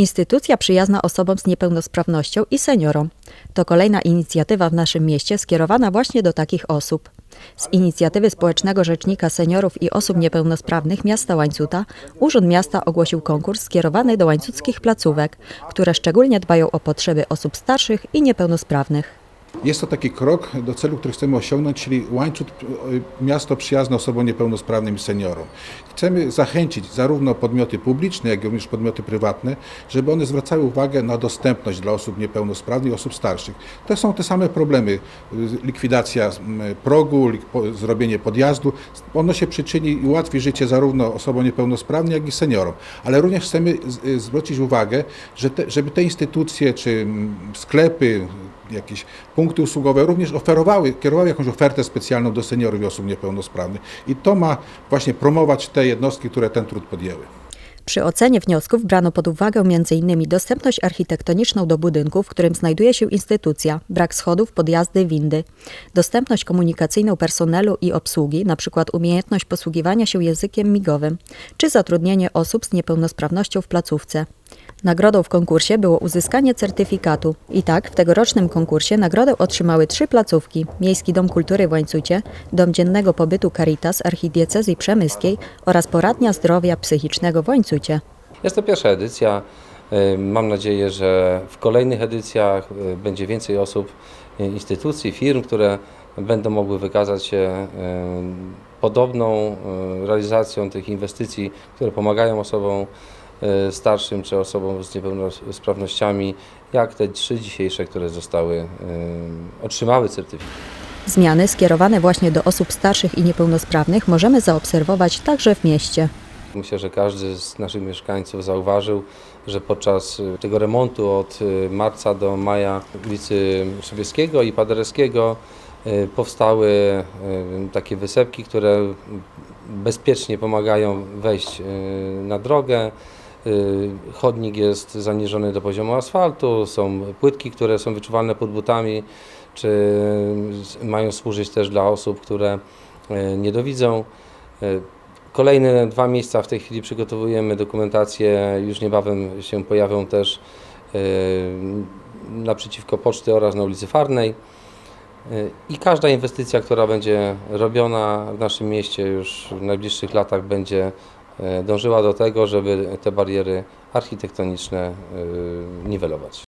Instytucja przyjazna osobom z niepełnosprawnością i seniorom. To kolejna inicjatywa w naszym mieście skierowana właśnie do takich osób. Z inicjatywy Społecznego Rzecznika Seniorów i Osób Niepełnosprawnych miasta Łańcuta Urząd Miasta ogłosił konkurs skierowany do łańcuckich placówek, które szczególnie dbają o potrzeby osób starszych i niepełnosprawnych. Jest to taki krok do celu, który chcemy osiągnąć, czyli łańcuch y, miasto przyjazne osobom niepełnosprawnym i seniorom. Chcemy zachęcić zarówno podmioty publiczne, jak i również podmioty prywatne, żeby one zwracały uwagę na dostępność dla osób niepełnosprawnych i osób starszych. To są te same problemy. y, Likwidacja progu, zrobienie podjazdu. Ono się przyczyni i ułatwi życie zarówno osobom niepełnosprawnym, jak i seniorom. Ale również chcemy y, zwrócić uwagę, że te, żeby te instytucje czy sklepy, jakieś punkty usługowe również oferowały, kierowały jakąś ofertę specjalną do seniorów i osób niepełnosprawnych. I to ma właśnie promować te jednostki, które ten trud podjęły. Przy ocenie wniosków brano pod uwagę m.in. dostępność architektoniczną do budynku, w którym znajduje się instytucja, brak schodów, podjazdy, windy, dostępność komunikacyjną personelu i obsługi, np. umiejętność posługiwania się językiem migowym, czy zatrudnienie osób z niepełnosprawnością w placówce. Nagrodą w konkursie było uzyskanie certyfikatu. I tak w tegorocznym konkursie nagrodę otrzymały trzy placówki: Miejski Dom Kultury w Łańcucie, Dom Dziennego Pobytu Caritas Archidiecezji Przemyskiej oraz Poradnia Zdrowia Psychicznego w Łańcucie. Jest to pierwsza edycja. Y, Mam nadzieję, że w kolejnych edycjach y, będzie więcej osób, y, instytucji, firm, które będą mogły wykazać się podobną realizacją tych inwestycji, które pomagają osobom starszym czy osobom z niepełnosprawnościami, jak te trzy dzisiejsze, które zostały, y, otrzymały certyfikat. Zmiany skierowane właśnie do osób starszych i niepełnosprawnych możemy zaobserwować także w mieście. Myślę, że każdy z naszych mieszkańców zauważył, że podczas y, tego remontu od marca do maja ulicy Sobieskiego i Paderewskiego powstały takie wysepki, które bezpiecznie pomagają wejść na drogę. Y, Chodnik jest zaniżony do poziomu asfaltu, są płytki, które są wyczuwalne pod butami, czy mają służyć też dla osób, które y, nie dowidzą. Y, Kolejne dwa miejsca w tej chwili przygotowujemy dokumentację. Już niebawem się pojawią też naprzeciwko poczty oraz na ulicy Farnej. I każda inwestycja, która będzie robiona w naszym mieście już w najbliższych latach będzie dążyła do tego, żeby te bariery architektoniczne yy, niwelować.